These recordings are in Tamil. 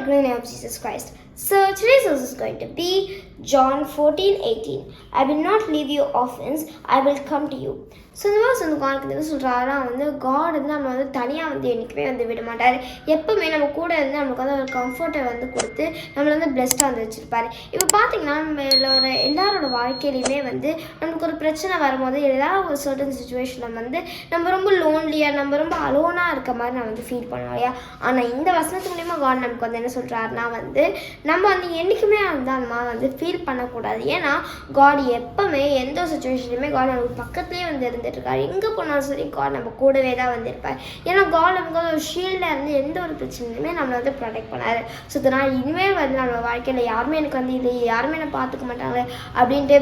mighty name of Jesus Christ. So today's verse is going to be John 14 18. I will not leave you orphans, I will come to you. So இந்த மாதிரி வந்து காட் வந்து சொல்கிறாரா வந்து காட் வந்து நம்ம வந்து தனியாக வந்து என்றைக்குமே வந்து விட மாட்டார். எப்போவுமே நம்ம கூட இருந்து நமக்கு வந்து ஒரு கம்ஃபர்ட்டை வந்து கொடுத்து நம்மளை வந்து பெஸ்ட்டாக வந்து வச்சுருப்பாரு. இப்போ பார்த்தீங்கன்னா நம்மளோட எல்லாரோட வாழ்க்கையிலையுமே வந்து நமக்கு ஒரு பிரச்சனை வரும்போது ஏதாவது ஒரு சர்டன் சுச்சுவேஷனில் வந்து நம்ம ரொம்ப லோன்லியாக நம்ம ரொம்ப அலோனாக இருக்க மாதிரி நான் வந்து ஃபீல் பண்ணுவோம் இல்லையா ஆனால் இந்த வசனத்து மூலிமா காட் நமக்கு வந்து என்ன சொல்கிறாருன்னா வந்து நம்ம வந்து என்றைக்குமே வந்து அந்த மாதிரி வந்து ஃபீல் பண்ணக்கூடாது. ஏன்னா காட் எப்போவுமே எந்த ஒரு சுச்சுவேஷன்லையுமே காட் நமக்கு பக்கத்துலேயே வந்து இருந்துட்டுருக்காரு. எங்கே போனாலும் சரி காட் நம்ம கூடவே தான் வந்திருப்பார். ஏன்னா காட் நமக்கு வந்து ஒரு ஷீல்டில் இருந்து எந்த ஒரு பிரச்சனையுமே நம்மளை வந்து ப்ரொடெக்ட் பண்ணாரு ஸோ இதனால் இனிமேல் வந்து நம்ம வாழ்க்கையில் யாருமே எனக்கு வந்து இல்லை யாருமே என்ன பார்த்துக்க மாட்டாங்க அப்படின்ட்டு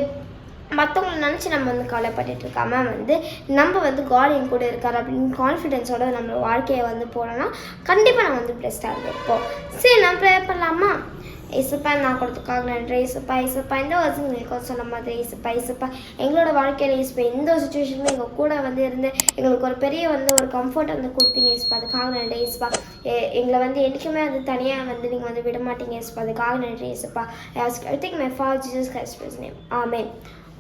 மற்றவங்களை நினச்சி நம்ம வந்து கவலைப்பட்டுட்டு இருக்காமல் வந்து நம்ம வந்து காட் என் கூட இருக்கார் அப்படின்னு கான்ஃபிடென்ஸோட நம்ம வாழ்க்கையை வந்து போனோம்னா கண்டிப்பாக நம்ம வந்து பெஸ்ட்டாக இருந்திருப்போம். சரி நான் ப்ரேயர் பண்ணலாமா? இசுப்பா நான் கொடுத்துக்காக நன்றி. இசுப்பா இசுப்பா இந்த வருஷம் எங்களுக்கு சொன்ன மாதிரி இசுப்பா இசுப்பா எங்களோட வாழ்க்கையில் இசுப்பா எந்த ஒரு எங்கள் கூட வந்து இருந்து எங்களுக்கு ஒரு பெரிய வந்து ஒரு கம்ஃபர்ட் வந்து கொடுப்பீங்க இசுப்பா அதுக்காக நன்றி இசுப்பா எங்களை வந்து என்றைக்குமே வந்து தனியாக வந்து நீங்கள் வந்து விட மாட்டீங்க இசுப்பா அதுக்காக நன்றி இசுப்பா I think my father Jesus Christ name ஆமே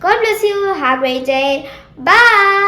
God bless you. Have a great day. Bye.